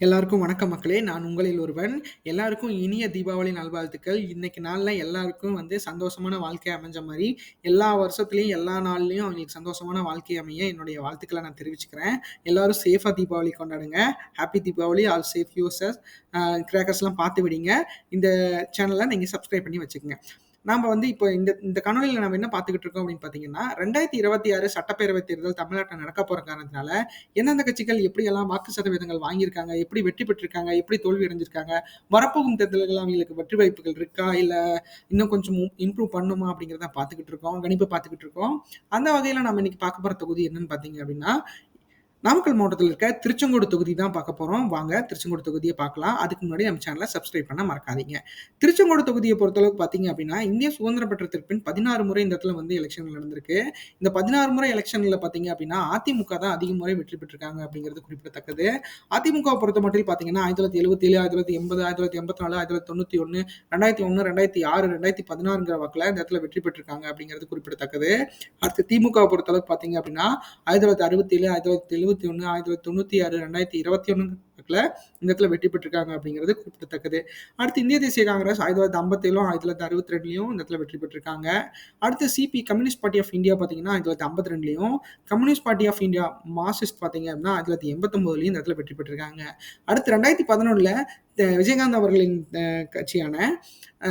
எல்லாருக்கும் வணக்கம் மக்களே! நான் உங்களில் ஒருவன். எல்லாருக்கும் இனிய தீபாவளி நல்வாழ்த்துக்கள். இன்னைக்கு நாளில் எல்லாருக்கும் வந்து சந்தோஷமான வாழ்க்கை அமைஞ்ச மாதிரி எல்லா வருஷத்துலையும் எல்லா நாள்லேயும் அவங்களுக்கு சந்தோஷமான வாழ்க்கை அமைய என்னுடைய வாழ்த்துக்களை நான் தெரிவிச்சுக்கிறேன். எல்லாரும் சேஃபாக தீபாவளி கொண்டாடுங்க. Happy Deepavali! All safe users கிராக்கர்ஸ்லாம் பார்த்து விடுங்க இந்த சேனலை நீங்கள் சப்ஸ்கிரைப் பண்ணி வச்சுக்கோங்க நாம வந்து இப்போ இந்த இந்த காணொளியில நம்ம என்ன பார்த்துக்கிட்டு இருக்கோம் அப்படின்னு பார்த்தீங்கன்னா, 2026 சட்டப்பேரவை தேர்தல் தமிழ்நாட்டில் நடக்க போற காரணத்தினால, எந்தெந்த கட்சிகள் எப்படியெல்லாம் வாக்கு சதவீதங்கள் வாங்கியிருக்காங்க, எப்படி வெற்றி பெற்றிருக்காங்க, எப்படி தோல்வி அடைஞ்சிருக்காங்க, வரப்போகும் தேர்தல்கள் அவங்களுக்கு வெற்றி வாய்ப்புகள் இருக்கா? இல்ல இன்னும் கொஞ்சம் இம்ப்ரூவ் பண்ணுமா? அப்படிங்கிறத பார்த்துக்கிட்டு இருக்கோம். கணிப்பு பார்த்துக்கிட்டு இருக்கோம். அந்த வகையில நம்ம இன்னைக்கு பார்க்க போற தொகுதி என்னன்னு பார்த்தீங்க அப்படின்னா, நாமக்கல் மாவட்டத்தில் இருக்க திருச்செங்கோடு தொகுதி தான் பார்க்க போகிறோம் வாங்க திருச்செங்கோடு தொகுதியை பார்க்கலாம். அதுக்கு முன்னாடி நம்ம சேனல சப்ஸ்கிரைப் பண்ண மறக்காதீங்க. திருச்செங்கோடு தொகுதியை பொறுத்தளவுக்கு பார்த்தீங்க அப்படின்னா, இந்திய சுதந்திர பெற்றத்திற்கு பின் 16 முறை இந்த இடத்துல வந்து எலெக்ஷன் நடந்திருக்கு. இந்த 16 முறை எலெக்ஷனில் பார்த்தீங்க அப்படின்னா, அதிமுக தான் அதிக முறை வெற்றி பெற்றிருக்காங்க அப்படிங்கிறது குறிப்பிடத்தக்கது. அதிமுக பொறுத்த மட்டும் பார்த்தீங்கன்னா, ஆயிரத்தி தொள்ளாயிரத்தி எழுபத்தி ஏழு ஆயிரத்தி தொள்ளாயிரத்தி எண்பது ஆயிரத்தி தொள்ளாயிரத்தி எண்பத்தி நாலு ஆயிரத்தி தொள்ளாயிரத்தி தொண்ணூற்றி ஒன்று ரெண்டாயிரத்தி ஒன்று ரெண்டாயிரத்தி ஆறு ரெண்டாயிரத்தி பதினாறுங்கிற வாக்கில் இந்த இடத்துல வெற்றி பெற்றிருக்காங்க அப்படிங்கிறது குறிப்பிடத்தக்கது. அடுத்து திமுக பொறுத்தளவுக்கு பார்த்தீங்க அப்படின்னா, ஆயிரத்தி தொள்ளாயிரத்தி அறுபத்தி ஏழு ஆயிரத்தி தொள்ளாயிரத்தி இருபத்தி ஒன்று ஆயிரத்தி தொள்ளாயிரத்தி தொண்ணூற்றி ஆறு ரெண்டாயிரத்தி இருபத்தி ஒன்று வாக்குல இந்த இடத்துல வெற்றி பெற்றிருக்காங்க அப்படிங்கிறது குறிப்பிடத்தக்கது. அடுத்து இந்திய தேசிய காங்கிரஸ் 1957, 1962லயும் இந்த இடத்துல வெற்றி பெற்றிருக்காங்க. அடுத்து CP Communist Party of India பார்த்தீங்கன்னா, 1952லயும், Communist Party of India Marxist பார்த்தீங்க அப்படின்னா, 1989லயும் இந்த இடத்துல வெற்றி பெற்றிருக்காங்க. அடுத்து 2011ல த விஜயகாந்த் அவர்களின் கட்சியான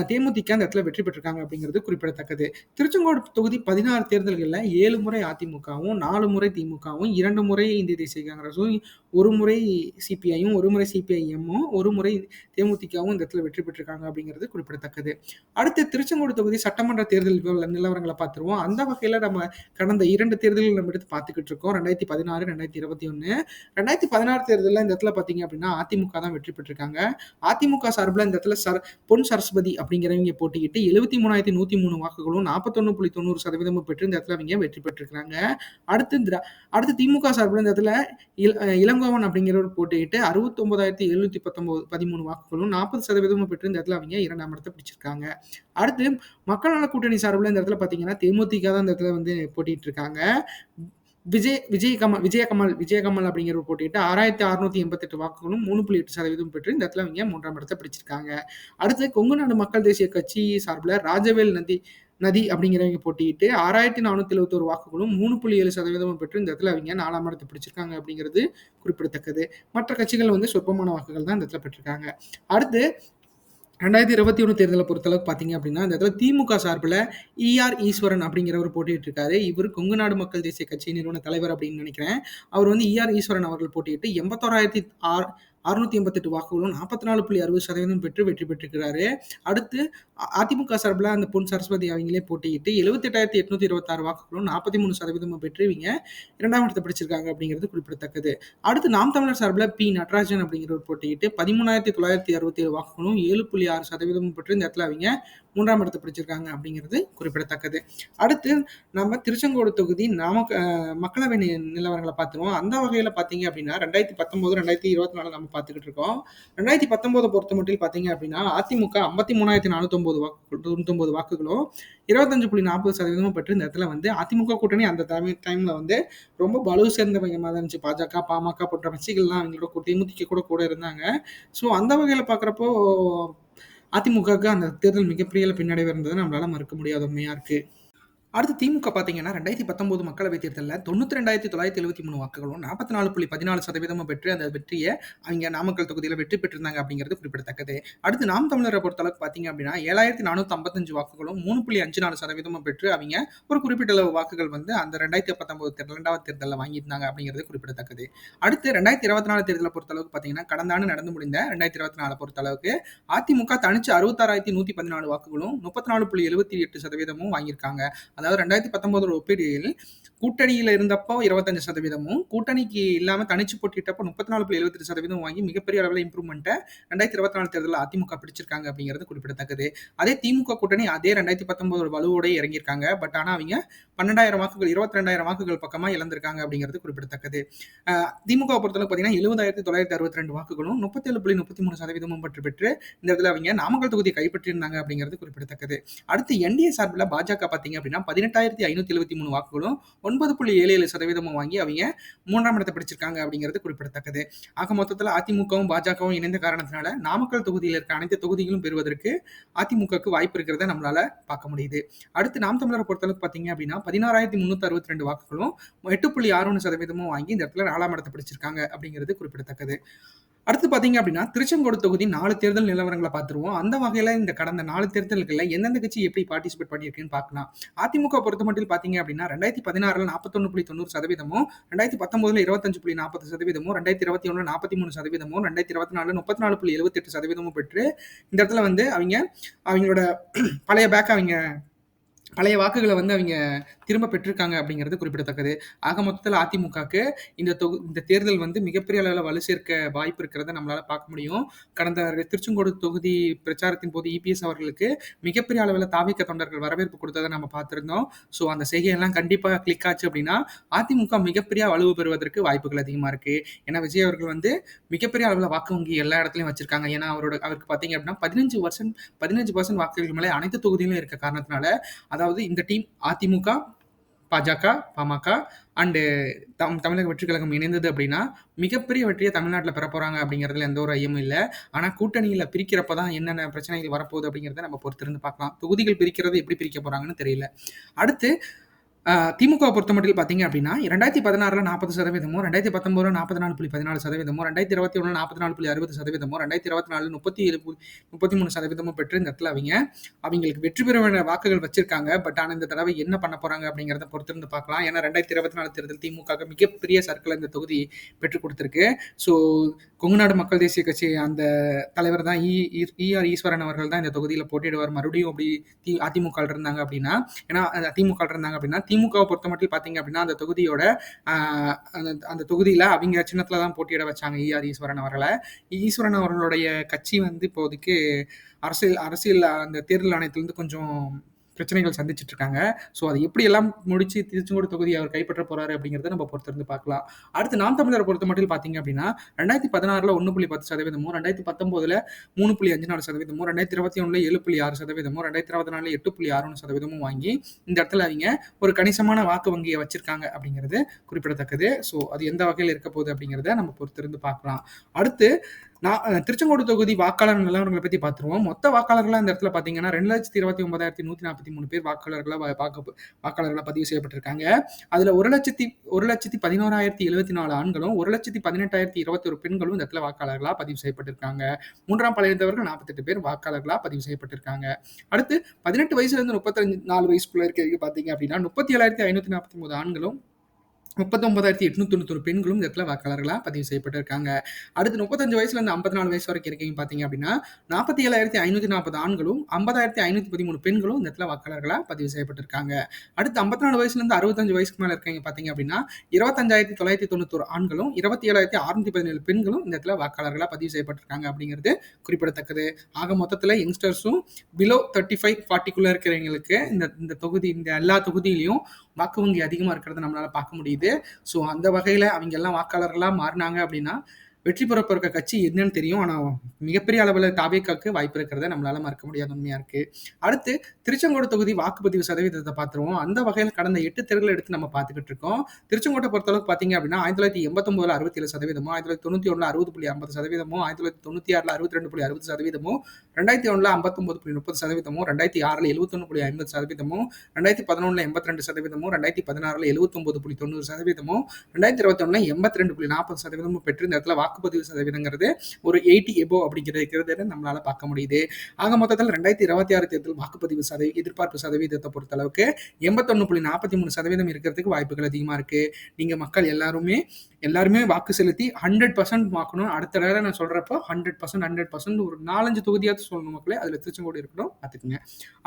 தேமுதிக இந்த இடத்துல வெற்றி பெற்றிருக்காங்க அப்படிங்கிறது குறிப்பிடத்தக்கது. திருச்செங்கோடு தொகுதி பதினாறு தேர்தல்களில் ஏழு முறை அதிமுகவும், நாலு முறை திமுகவும், இரண்டு முறை இந்திய தேசிய காங்கிரஸும், ஒரு முறை சிபிஐயும், ஒரு முறை சிபிஐஎம்மும், ஒரு முறை தேமுதிகவும் இந்த இடத்துல வெற்றி பெற்றிருக்காங்க அப்படிங்கிறது குறிப்பிடத்தக்கது. அடுத்து திருச்செங்கோடு தொகுதி சட்டமன்ற தேர்தல் நிலவரங்களை பார்த்துருவோம். அந்த வகையில் நம்ம கடந்த இரண்டு தேர்தல்கள் நம்ம எடுத்து பார்த்துக்கிட்டு இருக்கோம். ரெண்டாயிரத்தி பதினாறு ரெண்டாயிரத்தி இருபத்தி ஒன்று ரெண்டாயிரத்தி பதினாறு தேர்தலில் இந்த இடத்துல பார்த்தீங்க அப்படின்னா, அதிமுக தான் வெற்றி பெற்றிருக்காங்க. அதிமுக சார்பில் இந்த இடத்துல சர பொன் சரஸ்வதி அப்படிங்கிறவங்க போட்டிகிட்டு எழுபத்தி மூணாயிரத்தி நூற்றி மூணு வாக்குகளும், 41.90% பெற்று இந்த இடத்துல அவங்க வெற்றி பெற்றிருக்காங்க. அடுத்து திரா அடுத்து திமுக சார்பில் இந்த இடத்துல இள இளங்கோவன் அப்படிங்கிறவர் போட்டிக்கிட்டு அறுபத்தொன்பதாயிரத்தி எழுநூத்தி பத்தொன்பது பதிமூணு வாக்குகளும், 40% பெற்று இந்த இடத்துல அவங்க இரண்டாம் இடத்தை பிடிச்சிருக்காங்க. அடுத்து மக்கள் நல கூட்டணி சார்பில் இந்த இடத்துல பார்த்தீங்கன்னா, தேமுதிக தான் இந்த இடத்துல வந்து போட்டிட்டு இருக்காங்க. விஜய் விஜய் கமல் விஜயகமல் விஜயகமல் அப்படிங்கிறவர் போட்டியிட்டு 6,688 வாக்குகளும், 3.8% பெற்று இந்த இடத்துல அவங்க மூன்றாம் இடத்தை பிடிச்சிருக்காங்க. அடுத்து கொங்கு நாடு மக்கள் தேசிய கட்சி சார்பில் ராஜவேல் நந்தி நதி அப்படிங்கிறவங்க போட்டியிட்டு 6,471 வாக்குகளும், 3.7% பெற்று இந்த இடத்துல அவங்க நாலாம் இடத்தை பிடிச்சிருக்காங்க அப்படிங்கிறது குறிப்பிடத்தக்கது. மற்ற கட்சிகள் வந்து சொற்பமான வாக்குகள் தான் இந்த இடத்துல பெற்றிருக்காங்க. அடுத்து ரெண்டாயிரத்தி இருபத்தி ஒன்று தேர்தலை பொறுத்தளவுக்கு பார்த்தீங்க அப்படின்னா, இந்த இடத்துல திமுக சார்பில் ஈ.ஆர். ஈஸ்வரன் அப்படிங்கிறவர் போட்டியிட்டு இருக்காரு. இவரு கொங்கு நாடு மக்கள் தேசிய கட்சி நிறுவன தலைவர் அப்படின்னு நினைக்கிறேன். அவர் வந்து ஈ.ஆர். ஈஸ்வரன் அவர்கள் போட்டியிட்டு அறுநூத்தி எண்பத்தெட்டு வாக்குகளும் நாற்பத்தி நாலு புள்ளி அறுபது சதவீதம் பெற்று வெற்றி பெற்றிருக்கிறாரு. அடுத்து அதிமுக சார்பில் அந்த பொன் சரஸ்வதி அவங்களே போட்டியிட்டு எழுபத்தெட்டாயிரத்தி எட்நூத்தி இருபத்தாறு வாக்குகளும் நாற்பத்தி மூணு சதவீதமும் பெற்று இவங்க இரண்டாம் இடத்தை பிடிச்சிருக்காங்க அப்படிங்கிறது குறிப்பிடத்தக்கது. அடுத்து நாம் தமிழர் சார்பில் பி. நடராஜன் அப்படிங்கிறவர் போட்டியிட்டு பதிமூணாயிரத்தி தொள்ளாயிரத்தி அறுபத்தி ஏழு வாக்குகளும் ஏழு புள்ளி ஆறு சதவீதமும் பெற்று இந்த இடத்துல அவங்க மூன்றாம் இடத்தை பிடிச்சிருக்காங்க அப்படிங்கிறது குறிப்பிடத்தக்கது. அடுத்து நம்ம திருச்செங்கோடு தொகுதி நாமக்க மக்களவை நிலவரங்களை பார்த்துருவோம். அந்த வகையில் பார்த்தீங்க அப்படின்னா ரெண்டாயிரத்தி பத்தொம்போது ரெண்டாயிரத்தி இருபத்தி நாலு நம்ம பார்த்துக்கிட்டு இருக்கோம். 2019 பொறுத்தமட்டில் பார்த்தீங்க அப்படின்னா, அதிமுக 53,409 வாக்குகள் 99 வாக்குகளும், 25.40% பெற்று இந்த இடத்துல வந்து அதிமுக கூட்டணி அந்த டைம் டைம்ல வந்து ரொம்ப பலு சேர்ந்த மையமாக தான் இருந்துச்சு. பாஜக, பாமக போன்ற கட்சிகள்லாம் அவங்களோட தேமுதிக கூட கூட இருந்தாங்க. ஸோ அந்த வகையில் பார்க்குறப்போ அதிமுகவுக்கு அந்த தேர்தல் மிகப்பெரிய பின்னடைவு இருந்தது நம்மளால மறுக்க முடியாத உண்மையாக இருக்குது அடுத்து திமுக பார்த்தீங்கன்னா ரெண்டாயிரத்தி பத்தொன்பது மக்களவைத் தேர்தலில் தொண்ணூற்றி ரெண்டாயிரத்தி தொள்ளாயிரத்தி எழுபத்தி மூணு வாக்குகளும் நாற்பத்தி நாலு புள்ளி பதினாலு சதவீதமும் பெற்று அந்த வெற்றியை அவங்க நாமக்கல் தொகுதியில் வெற்றி பெற்றிருந்தாங்க அப்படிங்கிறது குறிப்பிடத்தக்கது. அடுத்து நாம் தமிழரை பொறுத்தளவுக்கு பார்த்தீங்க அப்படின்னா ஏழாயிரத்தி நானூற்றி ஐம்பத்தஞ்சு வாக்குகளும் மூணு புள்ளி அஞ்சு நாலு சதவீதமும் பெற்று அவங்க ஒரு குறிப்பிட்ட அளவு வாக்குகள் வந்து அந்த ரெண்டாயிரத்தி பத்தொன்பது தேர்தல் ரெண்டாவது தேர்தலில் வாங்கியிருந்தாங்க அப்படிங்கிறது குறிப்பிடத்தக்கது. அடுத்து ரெண்டாயிரத்தி இருபத்தி நாலு தேர்தலை பொறுத்தளவுக்கு பார்த்தீங்கன்னா கடந்த ஆண்டு நடந்து முடிந்த ரெண்டாயிரத்தி இருபத்தி நாலு பொறுத்தளவுக்கு அதிமுக தனிச்சு அறுபத்தாறாயிரத்தி நூற்றி பதினாலு வாக்குகளும் முப்பத்தி நாலு புள்ளி எழுபத்தி எட்டு சதவீதமும் வாங்கியிருக்காங்க. அதாவது 2019 ஒப்பீடுகையில் கூட்டணியில் இருந்தப்போ இருபத்தஞ்சு சதவீதமும் கூட்டணிக்கு இல்லாமல் தனிச்சு போட்டிட்டப்போ முப்பத்தி நாலு புள்ளி எழுபத்தி சதவீதம் வாங்கி மிகப்பெரிய அளவில் இம்ப்ரூவ்மெண்ட்டை ரெண்டாயிரத்தி இருபத்தி நாலு தேர்தலில் அதிமுக பிடிச்சிருக்காங்க அப்படிங்கிறது குறிப்பிடத்தக்கது. அதே திமுக கூட்டணி அதே ரெண்டாயிரத்தி பத்தொன்பது வலுவோட இறங்கியிருக்காங்க. பட் ஆனால் அவங்க பன்னெண்டாயிரம் வாக்குகள் இருபத்தி ரெண்டாயிரம் வாக்குகள் பக்கமாக இழந்திருக்காங்க அப்படிங்கிறது குறிப்பிடத்தக்கது. திமுக பொறுத்தளவு பார்த்தீங்கன்னா எழுபதாயிரத்தி தொள்ளாயிரத்தி அறுபத்தி ரெண்டு வாக்குகளும் முப்பத்தேழு புள்ளி முப்பத்தி மூணு சதவீதமும் பற்றி பெற்று இந்த இடத்துல அவங்க நாமக்கல் தொகுதியை கைப்பற்றியிருந்தாங்க அப்படிங்கிறது குறிப்பிடத்தக்கது. அடுத்து என்டிஏ சார்பில் பாஜக பார்த்தீங்க அப்படின்னா பதினெட்டாயிரத்தி ஐநூற்றி எழுபத்தி மூணு வாக்குகளும் ஒன்பது புள்ளி ஏழு ஏழு சதவீதமும் வாங்கி அவங்க மூன்றாம் இடத்தை பிடிச்சிருக்காங்க அப்படிங்கிறது குறிப்பிடத்தக்கது. ஆக மொத்தத்தில் அதிமுகவும் பாஜகவும் இணைந்த காரணத்தினால நாமக்கல் தொகுதியில் இருக்க அனைத்து தொகுதிகளும் பெறுவதற்கு அதிமுகவுக்கு வாய்ப்பு இருக்கிறத நம்மளால பார்க்க முடியுது. அடுத்து நாம் தமிழரை பொறுத்தளவுக்கு பார்த்தீங்க அப்படின்னா பதினாறாயிரத்தி முந்நூற்றி அறுபத்தி ரெண்டு வாக்குகளும் எட்டு புள்ளி ஆறு ஒன்று சதவீதமும் வாங்கி இந்த இடத்துல நாலாம் இடத்தை பிடிச்சிருக்காங்க அப்படிங்கிறது குறிப்பிடத்தக்கது. அடுத்து பார்த்தீங்க அப்படின்னா திருச்செங்கோடு தொகுதி நாலு தேர்தல் நிலவரங்களை பார்த்துருவோம். அந்த வகையில் இந்த கடந்த நாலு தேர்தல்களில் எந்தெந்த கட்சி எப்படி பார்ட்டிசிபேட் பண்ணியிருக்குன்னு பார்க்கலாம். அதிமுக பொறுத்த மட்டும் பார்த்தீங்க அப்படின்னா ரெண்டாயிரத்தி பதினாறில் நாற்பத்தொன்று புள்ளி தொண்ணூறு சதவீதமும் ரெண்டாயிரத்தி பத்தொன்பதுல இருபத்தஞ்சு புள்ளி நாற்பது சதவீதமும் ரெண்டாயிரத்தி இருபத்தி ஒன்று நாற்பத்தி மூணு சதவீதமும் ரெண்டாயிரத்தி இருபத்தி நாலு முப்பத்தி நாலு புள்ளி எழுபத்தெட்டு சதவீதமும் பெற்று இந்த இடத்துல வந்து அவங்க அவங்களோட பழைய பேக் அவங்க பழைய வாக்குகளை வந்து அவங்க திரும்ப பெற்றிருக்காங்க அப்படிங்கிறது குறிப்பிடத்தக்கது. ஆக மொத்தத்தில் அதிமுகக்கு இந்த தொகு இந்த தேர்தல் வந்து மிகப்பெரிய அளவில் வலு சேர்க்க வாய்ப்பு இருக்கிறத நம்மளால் பார்க்க முடியும். கடந்த திருச்செங்கோடு தொகுதி பிரச்சாரத்தின் போது இபிஎஸ் அவர்களுக்கு மிகப்பெரிய அளவில் தாவிக்க தொண்டர்கள் வரவேற்பு கொடுத்ததை நம்ம பார்த்துருந்தோம். ஸோ அந்த செய்கையெல்லாம் கண்டிப்பாக கிளிக் ஆச்சு அப்படின்னா அதிமுக மிகப்பெரிய வலுவு பெறுவதற்கு வாய்ப்புகள் அதிகமாக இருக்குது ஏன்னா விஜய் அவர்கள் வந்து மிகப்பெரிய அளவில் வாக்கு வங்கி எல்லா இடத்துலையும் வச்சிருக்காங்க. ஏன்னா அவரோட அவருக்கு பார்த்தீங்க அப்படின்னா பதினஞ்சு பர்சன்ட் பதினஞ்சு பர்சன்ட் வாக்குகள் மேலே அனைத்து தொகுதியிலும் இருக்க காரணத்தினால அதாவது இந்த டீம் அதிமுக பாஜக பாமக அண்டு தம் தமிழக வெற்றி கழகம் இணைந்தது அப்படின்னா மிகப்பெரிய வெற்றியை தமிழ்நாட்டில் பெற போகிறாங்க அப்படிங்கிறதுல எந்த ஒரு ஐயமும் இல்லை. ஆனால் கூட்டணியில் பிரிக்கிறப்ப தான் என்னென்ன பிரச்சனைகள் வரப்போகுது அப்படிங்கிறத நம்ம பொறுத்திருந்து பார்க்கலாம். தொகுதிகள் பிரிக்கிறது எப்படி பிரிக்க போகிறாங்கன்னு தெரியல. அடுத்து திமுக பொறுத்த மட்டும் பார்த்தீங்க அப்படின்னா ரெண்டாயிரத்தி பதினாறுல நாற்பது சதவீதமும் ரெண்டாயிரத்தி பத்தொன்பதுல நாற்பத்தி நாலு புள்ளி பதினாலு சதவீதமும் ரெண்டாயிரத்தி இருபத்தி ஒன்று நாற்பத்தி நாலு புள்ளி அறுபது சதவீதமும் ரெண்டாயிரத்தி இருபத்தி நாலு முப்பத்தி ஏழு முப்பத்தி மூணு சதவீதமும் பெற்று இந்த இடத்துல அவங்க அவங்களுக்கு வெற்றி பெற வேண்டிய வாக்குகள் வச்சிருக்காங்க. பட் ஆனால் இந்த தடவை என்ன பண்ண போறாங்க அப்படிங்கிறத பொறுத்திருந்து பார்க்கலாம். ஏன்னா ரெண்டாயிரத்தி இருபத்தி நாலு தேர்தல் திமுக மிகப்பெரிய சர்க்கிள் இந்த தொகுதி பெற்றுக் கொடுத்துருக்கு. ஸோ கொங்குநாடு மக்கள் தேசிய கட்சி அந்த தலைவர் தான் இஆர் ஈஸ்வரன் அவர்கள் தான் இந்த தொகுதியில் போட்டியிடுவார். மறுபடியும் அப்படி தி அதிமுக இருந்தாங்க அப்படின்னா ஏன்னா அதிமுக இருந்தாங்க அப்படின்னா திமுகவை பொறுத்த மட்டும் பார்த்தீங்க அப்படின்னா அந்த தொகுதியோட அந்த அந்த தொகுதியில் அவங்க சின்னத்தில் தான் போட்டியிட வச்சாங்க ஈஆர் ஈஸ்வரன் அவர்களை. ஈஸ்வரன் அவர்களுடைய கட்சி வந்து இப்போதைக்கு அரசியல் அரசியல் அந்த தேர்தல் ஆணையத்திலேருந்து கொஞ்சம் பிரச்சனைகள் சந்திச்சுட்டு இருக்காங்க ஸோ அதை எப்படி எல்லாம் முடிச்சு திருச்செங்கோடு தொகுதி அவர் கைப்பற்ற போறாரு அப்படிங்கிறத நம்ம பொறுத்திருந்து பார்க்கலாம். அடுத்து நாம் தமிழரை பொறுத்த மட்டும் பார்த்தீங்க அப்படின்னா ரெண்டாயிரத்தி பதினாறுல ஒன்று புள்ளி பத்து சதவீதமும் ரெண்டாயிரத்தி பத்தொன்பதுல மூணு புள்ளி அஞ்சு நாலு சதவீதமும் ரெண்டாயிரத்தி இருபத்தி ஒன்றுல ஏழு புள்ளி ஆறு சதவீதமும் ரெண்டாயிரத்தி இருபத்தி நாலுல எட்டு புள்ளி ஆறு ஒன்று சதவீதமும் வாங்கி இந்த இடத்துல அவங்க ஒரு கணிசமான வாக்கு வங்கியை வச்சிருக்காங்க அப்படிங்கிறது குறிப்பிடத்தக்கது. ஸோ அது எந்த வகையில் இருக்க போகுது அப்படிங்கிறத நம்ம பொறுத்திருந்து பார்க்கலாம். அடுத்து நான் திருச்செங்கோடு தொகுதி வாக்காளர் நிலவரங்களை பற்றி பார்த்துருவோம். மொத்த வாக்காளர்களாக இந்த இடத்துல பார்த்தீங்கன்னா ரெண்டு லட்சத்தி இருபத்தி ஒன்பதாயிரத்தி நூற்றி நாற்பத்தி மூணு பேர் வாக்காளர்களாக பார்க்க வாக்காளர்களாக பதிவு செய்யப்பட்டிருக்காங்க. அதில் ஒரு லட்சத்தி ஒரு லட்சத்தி பதினோராயிரத்தி எழுபத்தி நாலு ஆண்களும் ஒரு லட்சத்தி பதினெட்டாயிரத்தி இருபத்தி ஒரு பெண்களும் இந்த இடத்துல வாக்காளர்களாக பதிவு செய்யப்பட்டிருக்காங்க. மூன்றாம் பழையந்தவர்கள் நாற்பத்தெட்டு பேர் வாக்காளர்களாக பதிவு செய்யப்பட்டிருக்காங்க. அடுத்து பதினெட்டு வயசுலேருந்து முப்பத்தஞ்சு நாலு வயசுக்குள்ள இருக்க பார்த்தீங்க அப்படின்னா முப்பத்தி ஏழாயிரத்தி ஐநூற்றி நாற்பத்தி மூணு ஆண்களும் முப்பத்தொன்பதாயிரத்தி எட்நூத்தி தொண்ணூத்தொரு பெண்களும் இந்த இடத்துல வாக்காளர்களாக பதிவு செய்யப்பட்டிருக்காங்க. அடுத்து முப்பத்தஞ்சு வயசுல இருந்து ஐம்பத்தி நாலு வயசு வரைக்கும் இருக்கீங்க பார்த்தீங்க அப்படின்னா நாற்பத்தி ஏழாயிரத்தி ஐநூற்றி நாற்பது ஆண்களும் ஐம்பதாயிரத்தி ஐநூற்றி பதிமூணு பெண்களும் இந்த இடத்துல வாக்காளர்களாக பதிவு செய்யப்பட்டிருக்காங்க. அடுத்து ஐம்பத்தி நாலு வயசுலேருந்து அறுபத்தஞ்சு வயசுக்கு மேலே இருக்கீங்க பார்த்தீங்க அப்படின்னா இருபத்தஞ்சாயிரத்தி தொள்ளாயிரத்தி தொண்ணூத்தொரு ஆண்களும் இருபத்தி ஏழாயிரத்தி அறுநூத்தி பதினேழு பெண்களும் இந்த இடத்துல வாக்காளர்களாக பதிவு செய்யப்பட்டிருக்காங்க அப்படிங்கிறது குறிப்பிடத்தக்கது. ஆக மொத்தத்தில் யங்ஸ்டர்ஸும் பிலோ தேர்ட்டி ஃபைவ் ஃபார்ட்டிக்குள்ளே இருக்கிறவங்களுக்கு இந்த இந்த தொகுதி இந்த எல்லா தொகுதியிலையும் வாக்கு வங்கி அதிகமாக இருக்கிறத நம்மளால் பார்க்க முடியுது. ஸோ அந்த வகையில் அவங்க எல்லாம் வாக்காளர்களாக மாறினாங்க அப்படின்னா வெற்றி பெற போகிற கட்சி என்னன்னு தெரியும். ஆனால் மிகப்பெரிய அளவில் தாவேக்காக்கு வாய்ப்பு இருக்கிறத நம்மளால மறக்க முடியாத உண்மையாக இருக்கு. அடுத்து திருச்செங்கோடு தொகுதி வாக்குப்பதிவு சதவீதத்தை பார்த்துருவோம். அந்த வகையில் கடந்த எட்டு தேர்தல் எடுத்து நம்ம பார்த்துக்கிட்டு இருக்கோம். திருச்செங்கோட்டை பொறுத்தளவுக்கு பார்த்தீங்க அப்படின்னா ஆயிரத்தி தொள்ளாயிரத்தி எண்பத்தொம்பதுல அறுபத்தி ஏழு சதவீதமும் ஆயிரத்தி தொள்ளாயிரத்தி தொண்ணூற்றி ஒன்றில் அறுபது புள்ளி ஐம்பது சதவீதமும் ஆயிரத்தி தொள்ளாயிரத்தி தொண்ணூற்றி ஆறில் அறுபத்தி ரெண்டு புள்ளி அறுபது சதவீதமும் ரெண்டாயிரத்தி ஒன்றில் ஐம்பத்தொம்பது புள்ளி முப்பது சதவீதமும் ரெண்டாயிரத்தி ஆறில் எழுபத்தொன்று புள்ளி ஐம்பது சதவீதமும் ரெண்டாயிரத்தி பதினொன்றில் எண்பத்தி ரெண்டு சதவீதமும் ரெண்டாயிரத்தி பதினாறில் எழுபத்தொம்பது புள்ளி தொண்ணூறு சதவீதமும் ரெண்டாயிரத்தி இருபத்தி எண்பத்தி ரெண்டு புள்ளி நாற்பது சதவீதமும் பெற்று இந்த இடத்துல வாக்குப்பதிவு சதவீதங்கிறது ஒரு எயிட்டி எபோ அப்படிங்கிறது நம்மளால பார்க்க முடியுது. ஆக மொத்தத்தில் ரெண்டாயிரத்தி இருபத்தி ஆறு தேர்தல் வாக்குப்பதிவு சதவீ எதிர்பார்ப்பு சதவீதத்தை பொறுத்த அளவுக்கு எண்பத்தொன்னு புள்ளி நாற்பத்தி மூணு சதவீதம் இருக்கிறதுக்கு வாய்ப்புகள் அதிகமாக இருக்கு. நீங்க மக்கள் எல்லாருமே எல்லாருமே வாக்கு செலுத்தி ஹண்ட்ரட் பர்சன்ட் வாக்கணும். அடுத்த தடவை நான் சொல்றப்போ ஹண்ட்ரட் பர்சன்ட் ஹண்ட்ரட் பர்சன்ட் ஒரு நாலஞ்சு தொகுதியாவது சொல்லணும் மக்களே. அதில் திருச்செங்கோடு இருக்கணும் பார்த்துக்குங்க.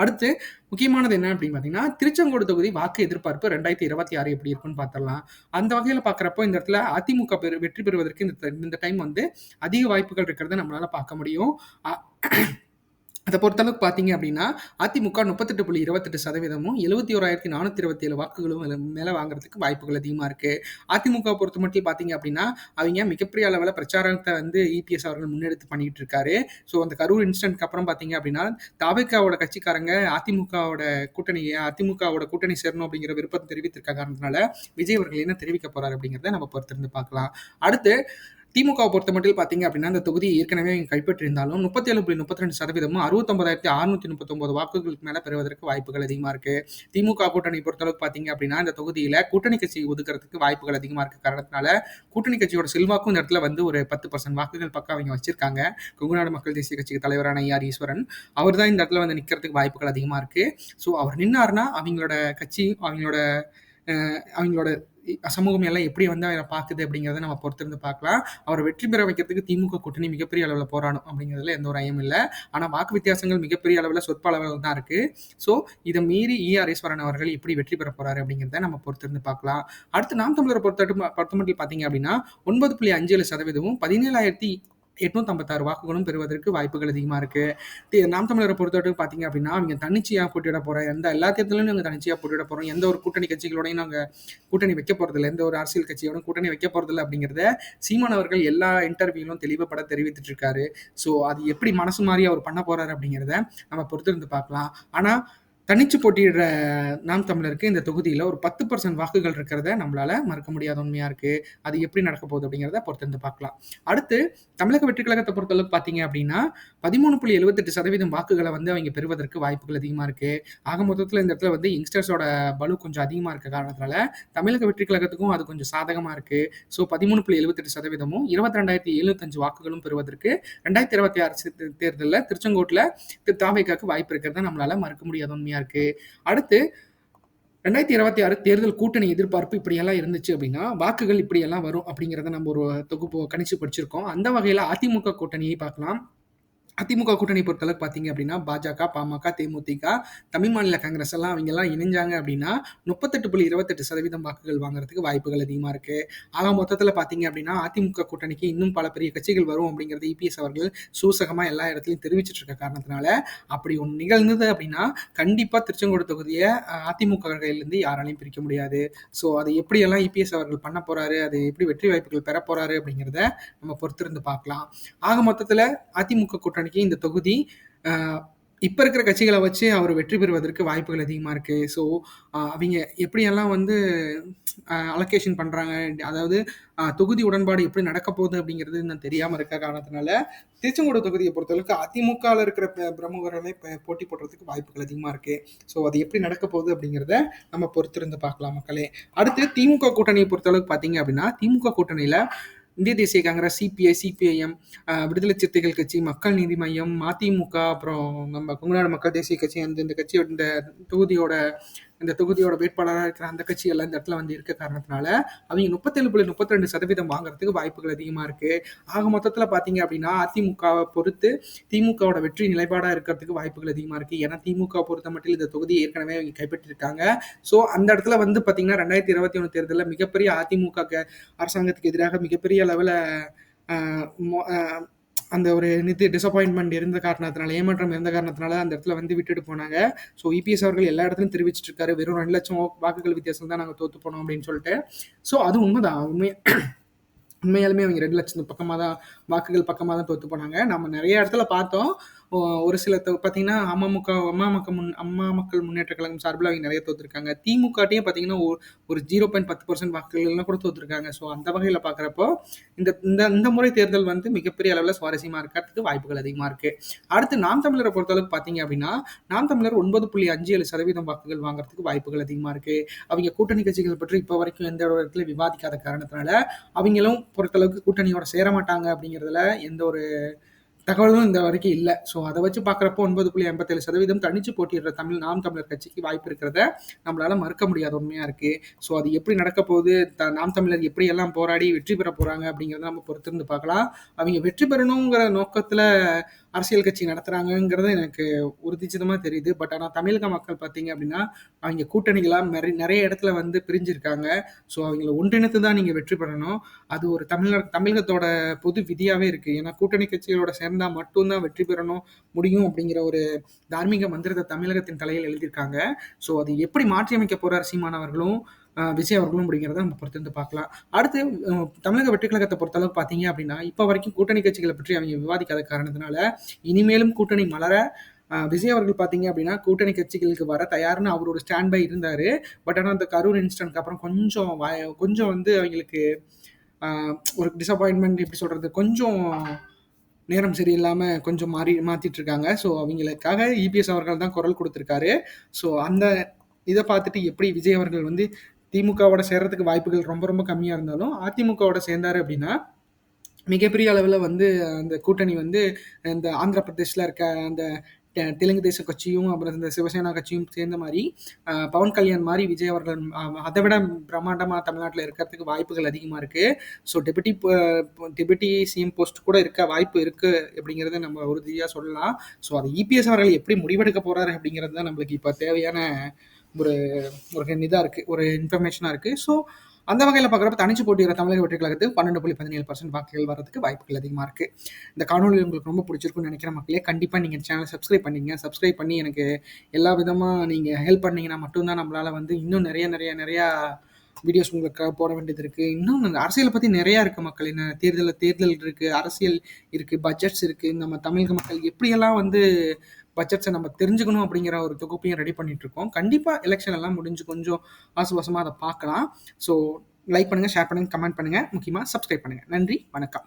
அடுத்து முக்கியமானது என்ன அப்படின்னு பார்த்தீங்கன்னா திருச்செங்கோடு தொகுதி வாக்கு எதிர்பார்ப்பு ரெண்டாயிரத்தி இருபத்தி ஆறு எப்படி இருக்குன்னு பார்த்துடலாம் அந்த வகையில் பார்க்குறப்போ இந்த இடத்துல அதிமுக பெரு வெற்றி பெறுவதற்கு இந்த இந்த டைம் வந்து அதிக வாய்ப்புகள் இருக்கிறத நம்மளால பார்க்க முடியும். அதை பொறுத்தளவுக்கு பார்த்தீங்க அப்படின்னா அதிமுக முப்பத்தெட்டு புள்ளி இருபத்தெட்டு சதவீதமும் எழுபத்தி ஓராயிரத்தி நானூற்றி இருபத்தி ஏழு வாக்குகளும் மேலே வாங்குறதுக்கு வாய்ப்புகள் அதிகமாக இருக்குது அதிமுக பொறுத்த மட்டும் பார்த்தீங்க அப்படின்னா அவங்க மிகப்பெரிய அளவில் பிரச்சாரத்தை வந்து இபிஎஸ் அவர்கள் முன்னெடுத்து பண்ணிட்டு இருக்காரு. ஸோ அந்த கரூர் இன்சிடென்ட்க்கு அப்புறம் பார்த்தீங்க அப்படின்னா தாவேக்காவோட கட்சிக்காரங்க அதிமுகவோட கூட்டணி அதிமுகவோட கூட்டணி சேரணும் அப்படிங்கிற விருப்பத்தை தெரிவித்திருக்க காரணத்தினால விஜய் அவர்கள் என்ன தெரிவிக்க போகிறார் அப்படிங்கிறத நம்ம பொறுத்திருந்து பார்க்கலாம். அடுத்து திமுக பொறுத்த மட்டும் பார்த்தீங்க அப்படின்னா அந்த தொகுதி ஏற்கனவே கைப்பற்றியிருந்தாலும் முப்பத்தி ஏழு புள்ளி முப்பத்தி ரெண்டு சதவீதமும் அறுபத்தொன்பதாயிரத்தி அறுநூத்தி முப்பத்தொன்பது வாக்குகளுக்கு மேலே பெறுவதற்கு வாய்ப்புகள் அதிகமாக இருக்கு. திமுக கூட்டணி பொறுத்தளவுக்கு பார்த்தீங்க அப்படின்னா இந்த தொகுதியில் கூட்டணி கட்சி ஒதுக்கிறதுக்கு வாய்ப்புகள் அதிகமாக இருக்க. காரணத்தினால கூட்டணி கட்சியோட செல்வாக்கும் இந்த இடத்துல வந்து ஒரு பத்து பர்சன்ட் வாக்குகள் பக்கம் அவங்க வச்சிருக்காங்க. கொங்குநாடு மக்கள் தேசிய கட்சிக்கு தலைவரான ஆர் ஈஸ்வரன். அவர் தான் இந்த இடத்துல வந்து நிற்கிறதுக்கு வாய்ப்புகள் அதிகமாக இருக்கு. ஸோ அவர் நின்னார்னா அவங்களோட கட்சி அவங்களோட அவங்களோட சமூகம் எல்லாம் எப்படி வந்து அவரை பார்க்குது அப்படிங்கிறத நம்ம பொறுத்திருந்து பார்க்கலாம். அவரை வெற்றி பெற வைக்கிறதுக்கு திமுக கூட்டணி மிகப்பெரிய அளவில் போராடும் அப்படிங்கிறதுல எந்த ஒரு ஐயம் இல்லை. ஆனால் வாக்கு வித்தியாசங்கள் மிகப்பெரிய அளவில் சொற்ப அளவில் தான் இருக்குது ஸோ இதை மீறி e. இஆர் ஈஸ்வரன் அவர்கள் எப்படி வெற்றி பெற போகிறார் அப்படிங்கிறத நம்ம பொறுத்திருந்து பார்க்கலாம். அடுத்து நாம் தமிழரை பொறுத்த பொறுத்த மட்டும் பார்த்தீங்க அப்படின்னா ஒன்பது புள்ளி அஞ்சு ஏழு சதவீதமும் பதினேழாயிரத்தி எட்நூத்தம்பத்தாறு வாக்குகளும் பெறுவதற்கு வாய்ப்புகள் அதிகமாக இருக்குது நாம் தமிழரை பொறுத்தவரைக்கும் பார்த்தீங்க அப்படின்னா அவங்க தனிச்சையாக போட்டியிட போகிற எந்த எல்லா தேர்தலையும் நாங்கள் தனிச்சையாக போட்டியிட போகிறோம் எந்த ஒரு கூட்டணி கட்சிகளோடையும் நாங்கள் கூட்டணி வைக்க போகிறதில்ல எந்த ஒரு அரசியல் கட்சியோட கூட்டணி வைக்க போகிறதில்ல அப்படிங்கிறத சீமான் அவர்கள் எல்லா இன்டர்வியூலும் தெளிவுபட தெரிவித்துட்டு இருக்காரு. ஸோ அது எப்படி மனசு மாதிரி அவர் பண்ண போகிறாரு அப்படிங்கிறத நம்ம பொறுத்திருந்து பார்க்கலாம். ஆனால் தனிச்சு போட்டியிடுற நாம் தமிழருக்கு இந்த தொகுதியில் ஒரு பத்து பர்சன்ட் வாக்குகள் இருக்கிறத நம்மளால மறுக்க முடியாத உண்மையாக இருக்கு. அது எப்படி நடக்க போகுது அப்படிங்கிறத பொறுத்திருந்து பார்க்கலாம். அடுத்து தமிழக வெற்றி கழகத்தை பொறுத்தளவுக்கு பார்த்தீங்க அப்படின்னா பதிமூணு புள்ளி எழுபத்தெட்டு சதவீதம் வாக்குகளை வந்து அவங்க பெறுவதற்கு வாய்ப்புகள் அதிகமாக இருக்கு. ஆக மொத்தத்தில் இந்த இடத்துல வந்து யங்ஸ்டர்ஸோட பலு கொஞ்சம் அதிகமாக இருக்க காரணத்தினால தமிழக வெற்றி கழகத்துக்கும் அது கொஞ்சம் சாதகமாக இருக்கு. ஸோ பதிமூணு புள்ளி எழுபத்தெட்டு சதவீதமும் இருபத்தி ரெண்டாயிரத்தி எழுபத்தஞ்சு வாக்குகளும் பெறுவதற்கு ரெண்டாயிரத்தி இருபத்தி ஆறு தேர்தலில் திருச்செங்கோட்டில் திரு தாவைக்காக்கு வாய்ப்பு இருக்கிறத நம்மளால மறுக்க முடியாத உண்மையாக உண்மையா இருக்கு. அடுத்து ரெண்டாயிரத்தி இருபத்தி ஆறு தேர்தல் கூட்டணி எதிர்பார்ப்பு இப்படியெல்லாம் இருந்துச்சு அப்படின்னா வாக்குகள் இப்படியெல்லாம் வரும் அப்படிங்கிறத நம்ம ஒரு தொகுப்பு கணிச்சு படிச்சிருக்கோம். அந்த வகையில் அதிமுக கூட்டணியை பார்க்கலாம். அதிமுக கூட்டணி பொறுத்தளவுக்கு பார்த்தீங்க அப்படின்னா பாஜக பாமக தேமுதிக தமிழ் மாநில காங்கிரஸ் எல்லாம் அவங்க எல்லாம் இணைஞ்சாங்க அப்படின்னா முப்பத்தெட்டு புள்ளி இருபத்தெட்டு சதவீதம் வாக்குகள் வாங்குறதுக்கு வாய்ப்புகள் அதிகமாக இருக்கு. ஆக மொத்தத்தில் பார்த்தீங்க அப்படின்னா அதிமுக கூட்டணிக்கு இன்னும் பல பெரிய கட்சிகள் வரும் அப்படிங்கிறது இபிஎஸ் அவர்கள் சூசகமாக எல்லா இடத்துலையும் தெரிவிச்சிட்டு இருக்க காரணத்தினால அப்படி ஒன்று நிகழ்ந்தது அப்படின்னா கண்டிப்பாக திருச்செங்கோடு தொகுதியை அதிமுக கையிலேருந்து யாராலையும் பிரிக்க முடியாது. ஸோ அதை எப்படியெல்லாம் இபிஎஸ் அவர்கள் பண்ண போறாரு அது எப்படி வெற்றி வாய்ப்புகள் பெற போறாரு அப்படிங்கிறத நம்ம பொறுத்திருந்து பார்க்கலாம். ஆக மொத்தத்தில் அதிமுக கூட்டணி வரைக்கும் இந்த தொகுதி இப்போ இருக்கிற கட்சிகளை வச்சு அவர் வெற்றி பெறுவதற்கு வாய்ப்புகள் அதிகமாக இருக்குது ஸோ அவங்க எப்படியெல்லாம் வந்து அலோகேஷன் பண்ணுறாங்க அதாவது தொகுதி உடன்பாடு எப்படி நடக்க போகுது அப்படிங்கிறது நான் தெரியாமல் இருக்க காரணத்தினால திருச்செங்கோடு தொகுதியை பொறுத்தளவுக்கு அதிமுகவில் இருக்கிற பிரமுகர்களை போட்டி போடுறதுக்கு வாய்ப்புகள் அதிகமாக இருக்குது ஸோ அது எப்படி நடக்க போகுது அப்படிங்கிறத நம்ம பொறுத்திருந்து பார்க்கலாம் மக்களே. அடுத்து திமுக கூட்டணியை பொறுத்தளவுக்கு பார்த்தீங்க அப்படின்னா திமுக கூட்டணியில் இந்திய தேசிய காங்கிரஸ் சிபிஐ சிபிஐஎம் விடுதலை சிறுத்தைகள் கட்சி மக்கள் நீதி மையம் மதிமுக அப்புறம் நம்ம கொங்குநாடு மக்கள் தேசிய கட்சி அந்த இந்த கட்சியோட இந்த தொகுதியோட இந்த தொகுதியோட வேட்பாளராக இருக்கிற அந்த கட்சி எல்லாம் இந்த இடத்துல வந்து இருக்க காரணத்தினால அவங்க முப்பத்தேழு புள்ளி முப்பத்தி ரெண்டு சதவீதம் வாங்குறதுக்கு வாய்ப்புகள் அதிகமாக இருக்கு. ஆக மொத்தத்தில் பார்த்தீங்க அப்படின்னா அதிமுகவை பொறுத்து திமுகவோட வெற்றி நிலைப்பாடாக இருக்கிறதுக்கு வாய்ப்புகள் அதிகமாக இருக்கு. ஏன்னா திமுக பொறுத்த மட்டும் இந்த தொகுதியை ஏற்கனவே அவங்க கைப்பற்றிருக்காங்க. ஸோ அந்த இடத்துல வந்து பார்த்தீங்கன்னா ரெண்டாயிரத்தி இருபத்தி ஒன்று தேர்தலில் மிகப்பெரிய அதிமுக அரசாங்கத்துக்கு எதிராக மிகப்பெரிய அளவில் அந்த ஒரு நிதி டிசப்பாயின்மெண்ட் இருந்த காரணத்தினால ஏமாற்றம் இருந்த காரணத்தினால அந்த இடத்துல வந்து விட்டுட்டு போனாங்க. ஸோ இபிஎஸ் அவர்கள் எல்லா இடத்துலையும் தெரிவிச்சிட்டு இருக்காரு வெறும் ரெண்டு லட்சம் வாக்குகள் வித்தியாசம் தான் நாங்கள் தோத்து போனோம் அப்படின்னு சொல்லிட்டு. ஸோ அது உண்மைதான். உண்மை உண்மையாலுமே அவங்க ரெண்டு லட்சம் பக்கமாக தான் வாக்குகள் பக்கமாக தான் தோற்று போனாங்க. நம்ம நிறைய இடத்துல பார்த்தோம். ஒரு சில பார்த்தீங்கன்னா அமமுக அம்மா மக்கள் முன் அம்மா மக்கள் முன்னேற்ற கழகம் சார்பில் அவங்க நிறைய தோத்துருக்காங்க. திமுகட்டையும் பார்த்தீங்கன்னா ஒரு ஜீரோ பாயிண்ட் பத்து பர்சன்ட் வாக்குகள்லாம் கூட தோத்துருக்காங்க. ஸோ அந்த வகையில் பார்க்குறப்போ இந்த இந்த இந்த முறை தேர்தல் வந்து மிகப்பெரிய அளவில் சுவாரஸ்யமாக இருக்கிறதுக்கு வாய்ப்புகள் அதிகமாக இருக்குது அடுத்து நாம் தமிழரை பொறுத்தளவுக்கு பார்த்தீங்க அப்படின்னா நாம் தமிழர் ஒன்பது புள்ளி அஞ்சு ஏழு சதவீதம் வாக்குகள் வாங்குறதுக்கு வாய்ப்புகள் அதிகமாக இருக்குது அவங்க கூட்டணி கட்சிகள் பற்றி இப்போ வரைக்கும் எந்த ஒரு இடத்துல விவாதிக்காத காரணத்தினால அவங்களும் பொறுத்தளவுக்கு கூட்டணியோட சேர மாட்டாங்க அப்படிங்கிறதுல எந்த ஒரு தகவலும் இந்த வரைக்கும் இல்லை. ஸோ அதை வச்சு பார்க்குறப்போ ஒன்பது புள்ளி எண்பத்தேழு சதவீதம் தனிச்சு போட்டிடுற தமிழ் நாம் தமிழர் கட்சிக்கு வாய்ப்பு இருக்கிறத நம்மளால மறுக்க முடியாத உண்மையாக இருக்குது ஸோ அது எப்படி நடக்க போகுது? நாம் தமிழர் எப்படி எல்லாம் போராடி வெற்றி பெற போகிறாங்க அப்படிங்கிறத நம்ம பொறுத்திருந்து பார்க்கலாம். அவங்க வெற்றி பெறணுங்கிற நோக்கத்தில் அரசியல் கட்சி நடத்துகிறாங்கங்கிறது எனக்கு உறுதிச்சிதமாக தெரியுது. பட் ஆனால் தமிழக மக்கள் பார்த்தீங்க அப்படின்னா அவங்க கூட்டணிகளாக நிறைய நிறைய இடத்துல வந்து பிரிஞ்சிருக்காங்க. ஸோ அவங்கள ஒன்றிணைத்து தான் நீங்கள் வெற்றி பெறணும். அது ஒரு தமிழர் தமிழகத்தோட பொது விதியாகவே இருக்குது ஏன்னா கூட்டணி கட்சிகளோட சேர்ந்தால் மட்டும்தான் வெற்றி பெறணும் முடியும் அப்படிங்கிற ஒரு தார்மீக மந்திரத்தை தமிழகத்தின் தலையில் எழுதியிருக்காங்க. ஸோ அது எப்படி மாற்றியமைக்க போகிறார் போறார் சீமான் அவர்களும்? விஜய் அவர்களும் அப்படிங்கிறத நம்ம பொறுத்திருந்து பார்க்கலாம். அடுத்து தமிழக வெற்றி கழகத்தை பொறுத்தளவு பார்த்தீங்க அப்படின்னா இப்போ வரைக்கும் கூட்டணி கட்சிகளை பற்றி அவங்க விவாதிக்காத காரணத்தினால இனிமேலும் கூட்டணி மலர விஜய் அவர்கள் பார்த்தீங்க அப்படின்னா கூட்டணி கட்சிகளுக்கு வர தயார்னு அவரோட ஸ்டாண்ட் பை இருந்தார். பட் ஆனால் அந்த கரூர் இன்சிடென்ட்க்கு அப்புறம் கொஞ்சம் கொஞ்சம் வந்து அவங்களுக்கு ஒரு டிசப்பாயின்மெண்ட் எப்படி சொல்கிறது கொஞ்சம் நேரம் சரியில்லாமல் கொஞ்சம் மாறி மாற்றிட்டு இருக்காங்க ஸோ அவங்களுக்காக இபிஎஸ் அவர்கள் தான் குரல் கொடுத்துருக்காரு. ஸோ அந்த இதை பார்த்துட்டு எப்படி விஜய் அவர்கள் வந்து திமுகவோட சேர்றதுக்கு வாய்ப்புகள் ரொம்ப ரொம்ப கம்மியாக இருந்தாலும் அதிமுகவோட சேர்ந்தாரு அப்படின்னா மிகப்பெரிய அளவில் வந்து அந்த கூட்டணி வந்து இந்த ஆந்திர பிரதேசில் இருக்க அந்த தெலுங்கு தேச கட்சியும் அப்புறம் இந்த சிவசேனா கட்சியும் சேர்ந்த மாதிரி பவன் கல்யாண் மாதிரி விஜய் அவர்கள் அதை விட பிரம்மாண்டமாக தமிழ்நாட்டில் இருக்கிறதுக்கு வாய்ப்புகள் அதிகமாக இருக்குது so deputy deputy CM post கூட இருக்க வாய்ப்பு இருக்குது அப்படிங்கிறத நம்ம உறுதியாக சொல்லலாம். ஸோ அது இபிஎஸ் அவர்கள் எப்படி முடிவெடுக்க போகிறாரு அப்படிங்கிறது தான் நம்மளுக்கு இப்போ தேவையான ஒரு ஒரு இதாக இருக்குது ஒரு இன்ஃபர்மேஷனாக இருக்குது ஸோ அந்த வகையில் பார்க்குறப்ப தனிச்சு போட்டியிட தமிழக வெற்றி கழகத்துக்கு பன்னெண்டு புள்ளி பதினேழு பர்சன்ட் வாக்குகள் வரதுக்கு வாய்ப்புகள் அதிகமாக இருக்குது இந்த காணொலி உங்களுக்கு ரொம்ப பிடிச்சிருக்குன்னு நினைக்கிற மக்களே. கண்டிப்பாக நீங்கள் சேனலை சப்ஸ்கிரைப் பண்ணிங்க சப்ஸ்கிரைப் பண்ணி எனக்கு எல்லா விதமாக நீங்கள் ஹெல்ப் பண்ணிங்கன்னா மட்டும்தான் நம்மளால் வந்து இன்னும் நிறைய நிறைய நிறையா வீடியோஸ் உங்களுக்கு போட வேண்டியது இருக்குது இன்னும் அரசியலை பற்றி நிறையா இருக்குது மக்கள். என்ன தேர்தலில் தேர்தல் இருக்குது அரசியல் இருக்குது பட்ஜெட்ஸ் இருக்குது நம்ம தமிழக மக்கள் எப்படியெல்லாம் வந்து பட்ஜெட்ஸை நம்ம தெரிஞ்சுக்கணும் அப்படிங்கிற ஒரு தொகுப்பையும் ரெடி பண்ணிட்டு இருக்கோம் கண்டிப்பாக எலெக்ஷன் எல்லாம் முடிஞ்சு கொஞ்சம் ஆசுவாசமாக அதை பார்க்கலாம். ஸோ லைக் பண்ணுங்கள் ஷேர் பண்ணுங்கள் கமெண்ட் பண்ணுங்கள் முக்கியமாக சப்ஸ்கிரைப் பண்ணுங்கள் நன்றி வணக்கம்.